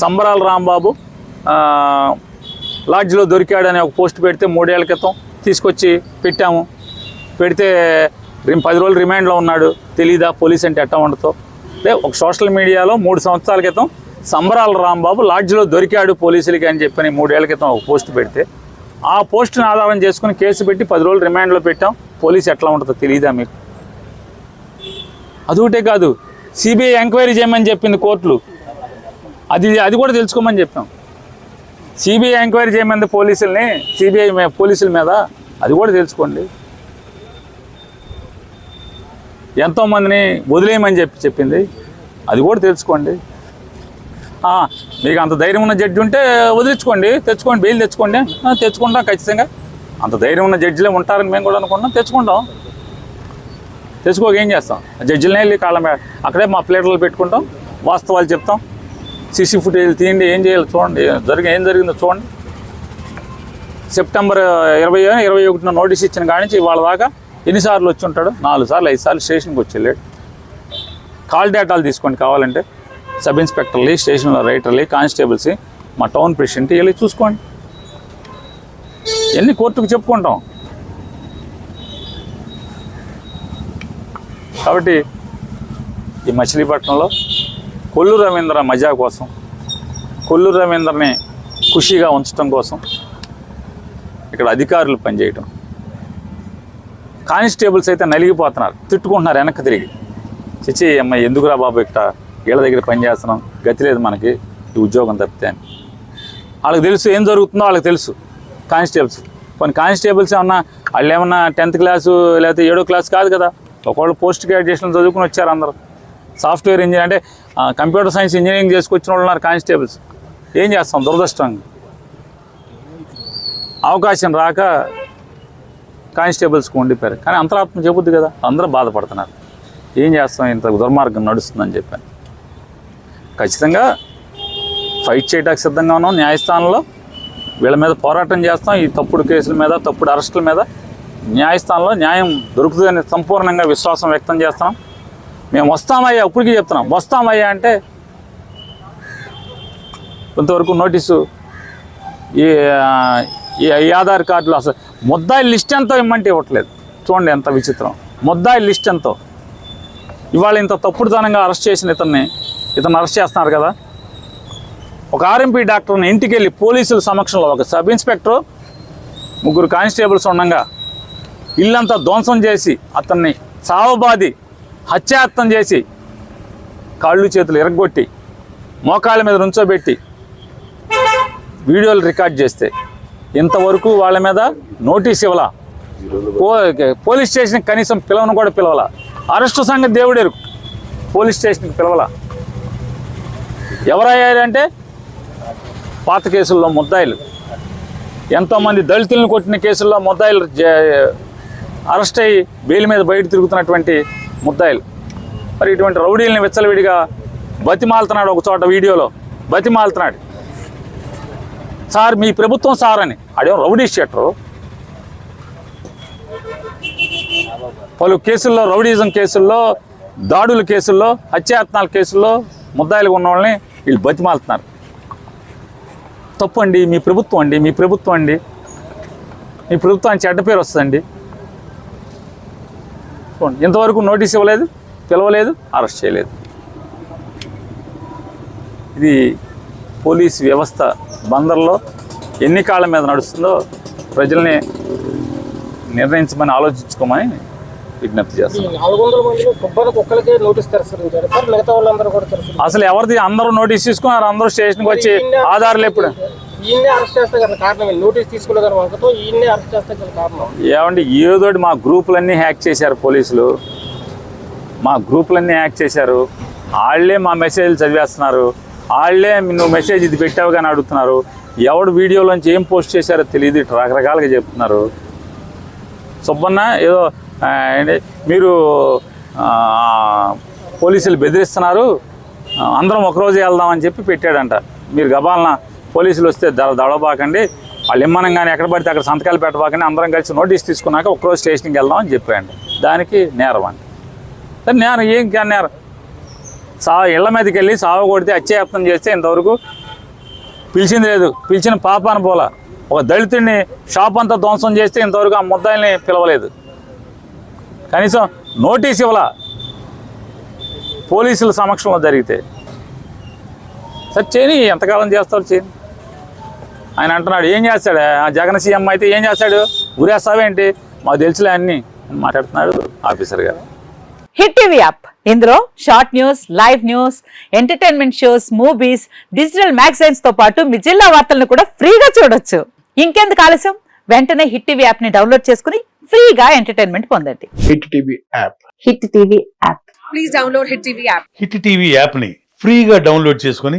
సంబరాల రాంబాబు లాడ్జ్లో దొరికాడని ఒక పోస్ట్ పెడితే మూడేళ్ళ క్రితం తీసుకొచ్చి పెట్టాము. పెడితే పది రోజులు రిమాండ్లో ఉన్నాడు. తెలీదా పోలీస్ అంటే ఎట్ట ఉండతో అంటే ఒక సోషల్ మీడియాలో మూడు సంవత్సరాల క్రితం సంబరాల రాంబాబు లాడ్జ్లో దొరికాడు పోలీసులకి అని చెప్పని మూడేళ్ళ క్రితం ఒక పోస్ట్ పెడితే ఆ పోస్టుని ఆధారం చేసుకుని కేసు పెట్టి పది రోజులు రిమాండ్లో పెట్టాం. పోలీస్ ఎట్లా ఉంటుందో తెలియదా మీకు? అదొకటే కాదు సిబిఐ ఎంక్వైరీ చేయమని చెప్పింది కోర్టులు. అది అది కూడా తెలుసుకోమని చెప్పాం. సిబిఐ ఎంక్వైరీ చేయమంది పోలీసుల్ని సిబిఐ పోలీసుల మీద అది కూడా తెలుసుకోండి. ఎంతోమందిని వదిలేయమని చెప్పి చెప్పింది. అది కూడా తెలుసుకోండి. మీకు అంత ధైర్యం ఉన్న జడ్జి ఉంటే వదిలించుకోండి. తెచ్చుకోండి బెయిల్ తెచ్చుకోండి. తెచ్చుకుంటాం ఖచ్చితంగా. అంత ధైర్యం ఉన్న జడ్జిలే ఉంటారని మేము కూడా అనుకుంటాం తెచ్చుకుంటాం. తెచ్చుకోక ఏం చేస్తాం? జడ్జిలనే వెళ్ళి కాళ్ళ మీద అక్కడే మా ప్లేటర్లు పెట్టుకుంటాం. వాస్తవాలు చెప్తాం. సీసీ ఫుటేజ్ తీయండి ఏం చేయాలి చూడండి జరిగి ఏం జరిగిందో చూడండి. సెప్టెంబర్ ఇరవై ఇరవై ఒకటిన నోటీస్ ఇచ్చిన కాడి నుంచి ఇవాళ దాకా ఎన్నిసార్లు వచ్చి ఉంటాడు? నాలుగు సార్లు ఐదు సార్లు స్టేషన్కి వచ్చి వెళ్ళాడు కాల్ డేటాలు తీసుకోండి కావాలంటే. సబ్ ఇన్స్పెక్టర్లు స్టేషన్లో రైటర్లు కానిస్టేబుల్స్ మా టౌన్ ప్రెసిడెంట్ వెళ్ళి చూసుకోండి. ఎన్ని కోర్టుకు చెప్పుకుంటాం? కాబట్టి ఈ మచిలీపట్నంలో కొల్లు రవీంద్ర మజా కోసం కొల్లు రవీంద్రని ఖుషిగా ఉంచడం కోసం ఇక్కడ అధికారులు పనిచేయటం. కానిస్టేబుల్స్ అయితే నలిగిపోతున్నారు తిట్టుకుంటున్నారు వెనక్కి తిరిగి. చచ్చి అమ్మ ఎందుకురా బాబు ఇక్కడ? వీళ్ళ దగ్గర పని చేస్తున్నాం గతి లేదు మనకి ఈ ఉద్యోగం తప్పితే అని. వాళ్ళకి తెలుసు ఏం జరుగుతుందో వాళ్ళకి తెలుసు కానిస్టేబుల్స్. కొన్ని కానిస్టేబుల్స్ ఏమన్నా వాళ్ళు ఏమన్నా టెన్త్ క్లాసు లేకపోతే ఏడో క్లాస్ కాదు కదా ఒకళ్ళు పోస్ట్ గ్రాడ్యుయేషన్ చదువుకుని వచ్చారు అందరూ. సాఫ్ట్వేర్ ఇంజనీర్ అంటే కంప్యూటర్ సైన్స్ ఇంజనీరింగ్ చేసుకొచ్చిన వాళ్ళు ఉన్నారు కానిస్టేబుల్స్. ఏం చేస్తాం? దురదృష్టంగా అవకాశం రాక కానిస్టేబుల్స్కి ఉండిపోయారు కానీ అంతరాత్మ చెబుద్ది కదా. అందరూ బాధపడుతున్నారు. ఏం చేస్తాం? ఇంత దుర్మార్గం నడుస్తుందని చెప్పాను. ఖచ్చితంగా ఫైట్ చేయడానికి సిద్ధంగా ఉన్నాం. న్యాయస్థానంలో వీళ్ళ మీద పోరాటం చేస్తాం. ఈ తప్పుడు కేసుల మీద తప్పుడు అరెస్టుల మీద న్యాయస్థానంలో న్యాయం దొరుకుతుందని సంపూర్ణంగా విశ్వాసం వ్యక్తం చేస్తున్నాం. మేము వస్తామయ్యా ఇప్పటికీ చెప్తున్నాం. వస్తామయ్యా అంటే కొంతవరకు నోటీసు ఈ ఈ ఆధార్ కార్డులో అసలు ముద్దాయి లిస్ట్ ఎంతో ఇమ్మంటే ఇవ్వట్లేదు. చూడండి ఎంత విచిత్రం. ముద్దాయి లిస్ట్ ఎంతో. ఇవాళ ఇంత తప్పుడుదనంగా అరెస్ట్ చేసిన ఇతన్ని ఇతను అరెస్ట్ చేస్తున్నారు కదా. ఒక ఆర్ఎంపీ డాక్టర్ని ఇంటికి వెళ్ళి పోలీసుల సమక్షంలో ఒక సబ్ ఇన్స్పెక్టర్ ముగ్గురు కానిస్టేబుల్స్ ఉండగా ఇల్లంతా ధ్వంసం చేసి అతన్ని చావబాది హత్యాయత్నం చేసి కాళ్ళు చేతులు ఎరగొట్టి మోకాళ్ళ మీద నుంచోబెట్టి వీడియోలు రికార్డ్ చేస్తే ఇంతవరకు వాళ్ళ మీద నోటీస్ ఇవ్వాల? పో పోలీస్ స్టేషన్కి కనీసం పిలవను కూడా పిలవాల? అరెస్టు సంగతి దేవుడేరు పోలీస్ స్టేషన్కి పిలవాల? ఎవరయ్యారంటే పాత కేసుల్లో ముద్దాయిలు. ఎంతోమంది దళితులను కొట్టిన కేసుల్లో ముద్దాయిలు అరెస్ట్ అయ్యి బెయిల్ మీద బయట తిరుగుతున్నటువంటి ముద్దాయిలు. మరి ఇటువంటి రౌడీల్ని విచ్చలవిడిగా బతిమాలుతున్నాడు ఒక చోట వీడియోలో. బతిమాలుతున్నాడు. సార్ మీ ప్రభుత్వం సార్ అని. అదేం రౌడీ షెట్టరు పలు కేసుల్లో రౌడీజం కేసుల్లో దాడుల కేసుల్లో హత్యాయత్నాల కేసుల్లో ముద్దాయిలుగా ఉన్న వాళ్ళని వీళ్ళు బతిమాలుతున్నారు. తప్పు అండి మీ ప్రభుత్వం అండి మీ ప్రభుత్వం అండి. మీ ప్రభుత్వానికి చెడ్డ పేరు వస్తుందండి. చూడండి ఇంతవరకు నోటీస్ ఇవ్వలేదు పిలవలేదు అరెస్ట్ చేయలేదు. ఇది పోలీస్ వ్యవస్థ బందర్లో ఎన్ని కాళ్ళ మీద నడుస్తుందో ప్రజల్ని నిర్ణయించమని ఆలోచించుకోమని విజ్ఞప్తి చేస్తాం ఈ నాలుగు వందల మందిలో సుబ్బానికి ఒక్కరికే నోటీస్ తిరస్కరించారు సార్. మిగతా వాళ్ళందరూ కూడా తిరస్కరించారు అసలు ఎవరిది? అందరూ నోటీస్ తీసుకున్నారు అందరూ స్టేషన్కి వచ్చి ఆధారాలు ఎప్పుడు ఈయన్నే అరెస్ట్ చేస్తే కదా కారణం నోటీస్ తీసుకోలేదు దాని వంకతో ఈయన్నే అరెస్ట్ చేస్తే కదా కారణం? ఏమండి ఏదోటి మా గ్రూపులన్నీ హ్యాక్ చేశారు పోలీసులు. మా గ్రూపులన్నీ హ్యాక్ చేశారు. వాళ్ళే మా మెసేజ్లు చదివేస్తున్నారు. వాళ్ళే నువ్వు మెసేజ్ ఇది పెట్టావు కానీ అడుగుతున్నారు. ఎవడు వీడియోలోంచి ఏం పోస్ట్ చేశారో తెలియదు రకరకాలుగా చెప్తున్నారు. సుబ్బన్న ఏదో మీరు పోలీసులు బెదిరిస్తున్నారు. అందరం ఒకరోజు వెళ్దామని చెప్పి పెట్టాడంట. మీరు గబాలన? పోలీసులు వస్తే దడబాకండి. వాళ్ళు ఇమ్మనంగానే ఎక్కడ పడితే అక్కడ సంతకాలు పెట్టబాకండి. అందరం కలిసి నోటీస్ తీసుకున్నాక ఒకరోజు స్టేషన్కి వెళ్దామని చెప్పాడు దానికి నేరం అండి. సరే నేరం ఏం కా- నేరం? సా ఇళ్ళ మీదకి వెళ్ళి సావ కొడితే హత్యాయత్నం చేస్తే ఇంతవరకు పిలిచింది లేదు. పిలిచిన పాపాన పోలా ఒక దళితుడిని షాప్ అంతా ధ్వంసం చేస్తే ఇంతవరకు ఆ ముద్దాయిల్ని పిలవలేదు. కనీసం నోటీస్ ఇవ్వాల. పోలీసుల సమక్షంలో జరిగితే. సరే చేయని ఎంతకాలం చేస్తారు చేయని ఆయన అంటున్నాడు ఏం చేస్తాడు? ఆ జగన్ సీఎం అయితే ఏం చేస్తాడు? ఊరేస్తావేంటి? మాకు తెలుసులే అన్ని. అని మాట్లాడుతున్నాడు ఆఫీసర్ గారు. Hit TV app. ఇందులో short news live news entertainment shows movies digital మ్యాగజైన్స్తో పాటు మీ జిల్లా వార్తలను కూడా ఫ్రీగా చూడొచ్చు. ఇంకెందుకు ఆలస్యం? వెంటనే హిట్ టీవీ యాప్ని డౌన్లోడ్ చేసుకుని ఫ్రీగా ఎంటర్టైన్మెంట్ పొందండి. Hit TV app. Hit TV app. Hit TV యాప్ని ఫ్రీగా డౌన్లోడ్ చేసుకొని